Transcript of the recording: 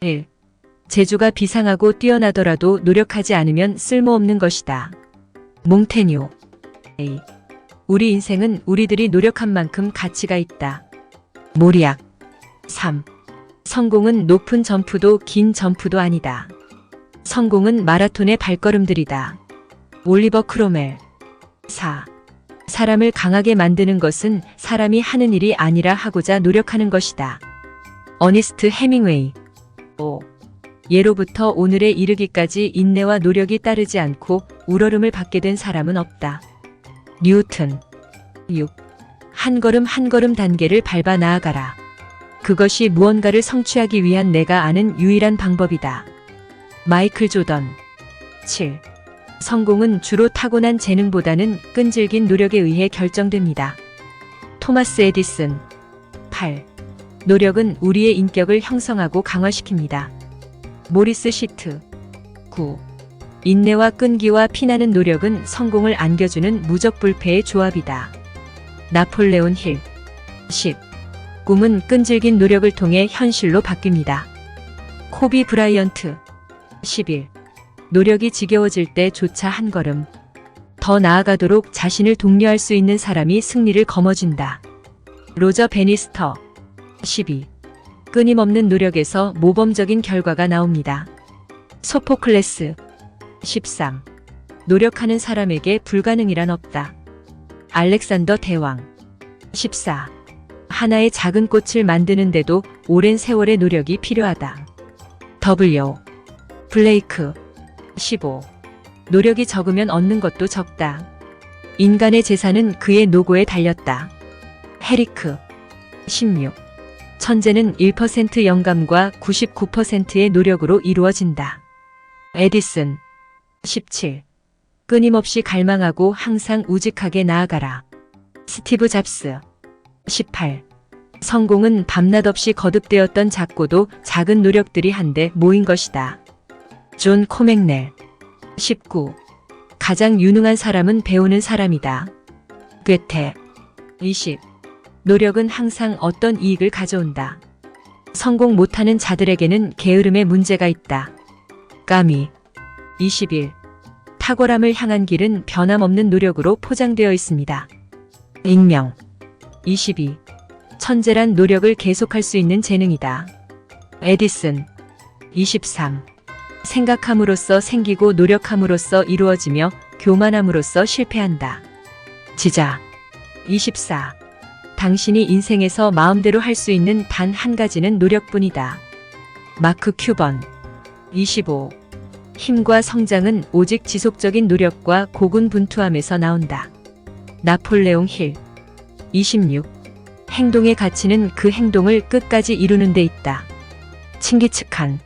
1. 재주가 비상하고 뛰어나더라도 노력하지 않으면 쓸모없는 것이다. 몽테뉴 A. 우리 인생은 우리들이 노력한 만큼 가치가 있다. 모리악 3. 성공은 높은 점프도 긴 점프도 아니다. 성공은 마라톤의 발걸음들이다. 올리버 크로멜 4. 사람을 강하게 만드는 것은 사람이 하는 일이 아니라 하고자 노력하는 것이다. 어니스트 해밍웨이 5. 예로부터 오늘에 이르기까지 인내와 노력이 따르지 않고 우러름을 받게 된 사람은 없다. 뉴튼 6. 한 걸음 한 걸음 단계를 밟아 나아가라. 그것이 무언가를 성취하기 위한 내가 아는 유일한 방법이다. 마이클 조던 7. 성공은 주로 타고난 재능보다는 끈질긴 노력에 의해 결정됩니다. 토마스 에디슨 8. 노력은 우리의 인격을 형성하고 강화시킵니다. 모리스 시트 9. 인내와 끈기와 피나는 노력은 성공을 안겨주는 무적불패의 조합이다. 나폴레온 힐 10. 꿈은 끈질긴 노력을 통해 현실로 바뀝니다. 코비 브라이언트 11. 노력이 지겨워질 때조차 한 걸음 더 나아가도록 자신을 독려할 수 있는 사람이 승리를 거머쥔다. 로저 베니스터 12. 끊임없는 노력에서 모범적인 결과가 나옵니다. 소포클레스 13. 노력하는 사람에게 불가능이란 없다. 알렉산더 대왕 14. 하나의 작은 꽃을 만드는데도 오랜 세월의 노력이 필요하다. W. 블레이크 15. 노력이 적으면 얻는 것도 적다. 인간의 재산은 그의 노고에 달렸다. 헤리크 16. 천재는 1% 영감과 99%의 노력으로 이루어진다. 에디슨 17. 끊임없이 갈망하고 항상 우직하게 나아가라. 스티브 잡스 18. 성공은 밤낮 없이 거듭되었던 작고도 작은 노력들이 한데 모인 것이다. 존 코맥넬 19. 가장 유능한 사람은 배우는 사람이다. 괴테 20. 노력은 항상 어떤 이익을 가져온다. 성공 못하는 자들에게는 게으름의 문제가 있다. 까미 21. 탁월함을 향한 길은 변함없는 노력으로 포장되어 있습니다. 익명 22. 천재란 노력을 계속할 수 있는 재능이다. 에디슨 23. 생각함으로써 생기고 노력함으로써 이루어지며 교만함으로써 실패한다. 지자 24. 당신이 인생에서 마음대로 할 수 있는 단 한 가지는 노력뿐이다. 마크 큐번 25. 힘과 성장은 오직 지속적인 노력과 고군분투함에서 나온다. 나폴레옹 힐 26. 행동의 가치는 그 행동을 끝까지 이루는 데 있다. 칭기츠칸